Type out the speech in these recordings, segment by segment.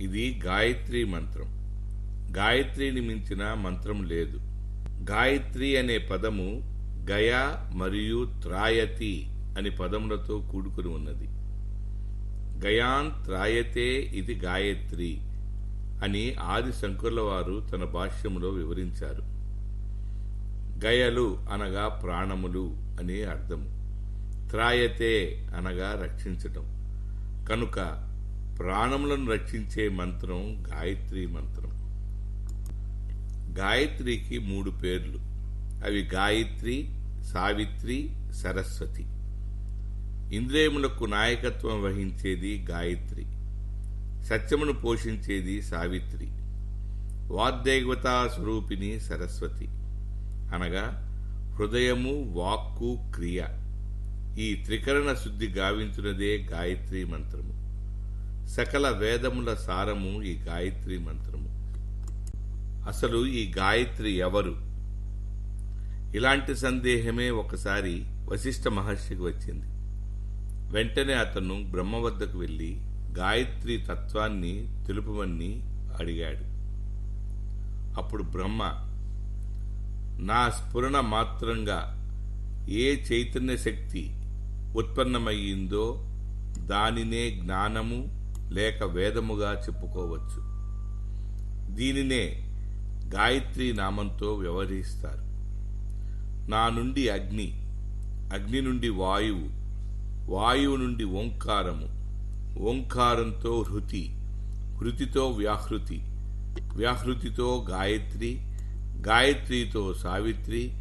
ఇది గాయత్రి మంత్రం. గాయత్రిని మించిన మంత్రం లేదు. గాయత్రి అనే పదము గయా మరియు త్రాయతి అని పదములతో కూడుకుని ఉన్నది. గయాన్ త్రాయతే ఇది గాయత్రి అని ఆది శంకరుల వారు తన భాష్యములో వివరించారు. గయలు అనగా ప్రాణములు అనే అర్థము. త్రాయతే అనగా రక్షించటం. కనుక ప్రాణములను రక్షించే మంత్రం గాయత్రి మంత్రం. గాయత్రికి మూడు పేర్లు. అవి గాయత్రి సావిత్రి సరస్వతి. ఇంద్రియములకు నాయకత్వం వహించేది గాయత్రి. సత్యమును పోషించేది సావిత్రి. వాగ్దేవతా స్వరూపిణి సరస్వతి. అనగా హృదయము వాక్కు క్రియ. ఈ త్రికరణ శుద్ధి గావించున్నదే గాయత్రి మంత్రము. సకల వేదముల సారము ఈ గాయత్రి మంత్రము. అసలు ఈ గాయత్రి ఎవరు? ఇలాంటి సందేహమే ఒకసారి వశిష్ఠ మహర్షికి వచ్చింది. వెంటనే అతను బ్రహ్మ వద్దకు వెళ్ళి గాయత్రి తత్వాన్ని తెలుపమని అడిగాడు. అప్పుడు బ్రహ్మ నా స్ఫురణ మాత్రంగా ఏ చైతన్య శక్తి ఉత్పన్నమయ్యిందో దానినే జ్ఞానము లేక వేదముగా చెప్పుకోవచ్చు. దీనినే గాయత్రి నామంతో వ్యవహరిస్తారు. నా నుండి అగ్ని అగ్ని నుండి వాయువు వాయువు నుండి ఓంకారము ఓంకారంతో హృతి హృతితో వ్యాహృతి వ్యాహృతితో గాయత్రి గాయత్రితో సావిత్రి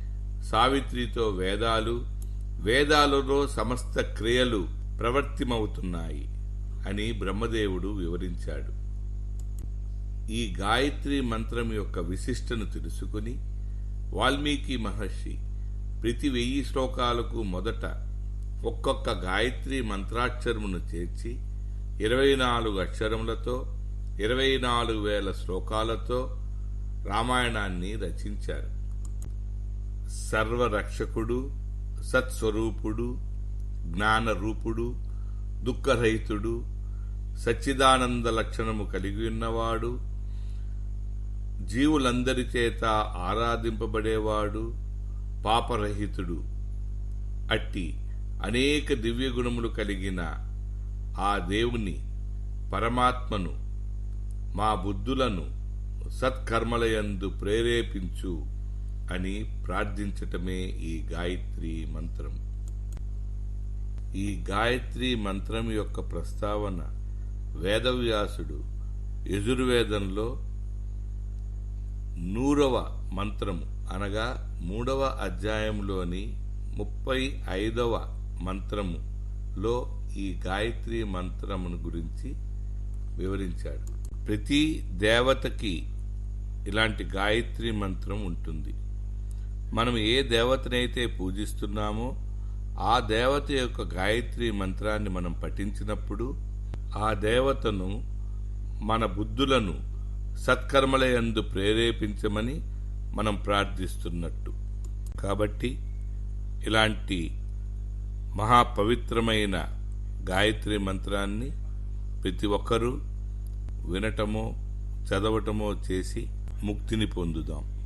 సావిత్రితో వేదాలు వేదాలలో సమస్త క్రియలు ప్రవర్తిమవుతున్నాయి. అని బ్రహ్మదేవుడు వివరించాడు. ఈ గాయత్రి మంత్రం యొక్క విశిష్టను తెలుసుకుని వాల్మీకి మహర్షి ప్రతి వెయ్యి శ్లోకాలకు మొదట ఒక్కొక్క గాయత్రి మంత్రాక్షరమును చేర్చి ఇరవై నాలుగు అక్షరములతో ఇరవై నాలుగు వేల శ్లోకాలతో రామాయణాన్ని రచించారు. సర్వరక్షకుడు సత్స్వరూపుడు జ్ఞానరూపుడు దుఃఖరహితుడు సచ్చిదానంద లక్షణము కలిగి ఉన్నవాడు జీవులందరి చేత ఆరాధింపబడేవాడు పాపరహితుడు. అట్టి అనేక దివ్య గుణములు కలిగిన ఆ దేవుని పరమాత్మను మా బుద్ధులను సత్కర్మలయందు ప్రేరేపించు అని ప్రార్థించటమే ఈ గాయత్రి మంత్రం. ఈ గాయత్రి మంత్రం యొక్క ప్రస్తావన వేదవ్యాసుడు యజుర్వేదంలో నూరవ మంత్రము అనగా మూడవ అధ్యాయంలోని ముప్పై ఐదవ మంత్రములో ఈ గాయత్రి మంత్రమును గురించి వివరించాడు. ప్రతి దేవతకి ఇలాంటి గాయత్రి మంత్రం ఉంటుంది. మనం ఏ దేవతనైతే పూజిస్తున్నామో ఆ దేవత యొక్క గాయత్రి మంత్రాన్ని మనం పఠించినప్పుడు ఆ దేవతను మన బుద్ధులను సత్కర్మలయందు ప్రేరేపించమని మనం ప్రార్థిస్తున్నట్టు. కాబట్టి ఇలాంటి మహాపవిత్రమైన గాయత్రి మంత్రాన్ని ప్రతి ఒక్కరూ వినటమో చదవటమో చేసి ముక్తిని పొందుదాం.